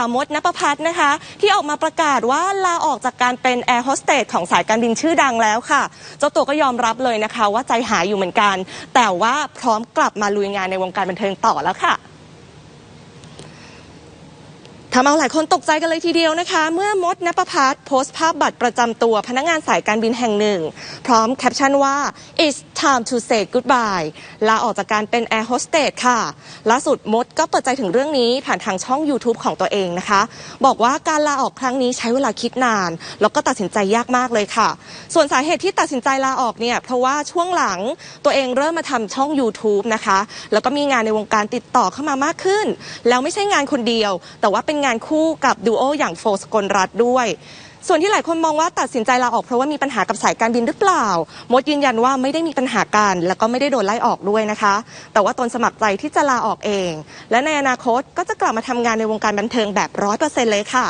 าวมดนภพัฒน์นะคะ ที่ออกมาประกาศว่าลาออกจากการเป็นแอร์โฮสเตสของสายการบินชื่อดังแล้วค่ะ เจ้าตัวก็ยอมรับเลยนะคะ ว่าใจหายอยู่เหมือนกัน แต่ว่าพร้อมกลับมาลุยงานในวงการบันเทิงต่อแล้วค่ะทำเอาหลายคนตกใจกันเลยทีเดียวนะคะ เมื่อมดนภพัฒน์โพสต์ภาพบัตรประจำตัวพนักงานสายการบินแห่งหนึ่ง พร้อมแคปชั่นว่า it's time to say goodbye ลาออกจากการเป็นแอร์โฮสเตสค่ะ ล่าสุดมดก็เปิดใจถึงเรื่องนี้ผ่านทางช่อง YouTube ของตัวเองนะคะ บอกว่าการลาออกครั้งนี้ใช้เวลาคิดนาน แล้วก็ตัดสินใจยากมากเลยค่ะ ส่วนสาเหตุที่ตัดสินใจลาออกเนี่ย เพราะว่าช่วงหลังตัวเองเริ่มมาทำช่อง YouTube นะคะ แล้วก็มีงานในวงการติดต่อเข้ามามากขึ้น แล้วไม่ใช่งานคนเดียว แต่ว่าเป็นงานคู่กับดูโออย่างโฟสกลรัฐด้วย ส่วนที่หลายคนมองว่าตัดสินใจลาออกเพราะว่ามีปัญหากับสายการบินหรือเปล่า มดยืนยันว่าไม่ได้มีปัญหากัน แล้วก็ไม่ได้โดนไล่ออกด้วยนะคะ แต่ว่าตนสมัครใจที่จะลาออกเอง และในอนาคตก็จะกลับมาทำงานในวงการบันเทิงแบบร้อยเปอร์เซ็นต์เลยค่ะ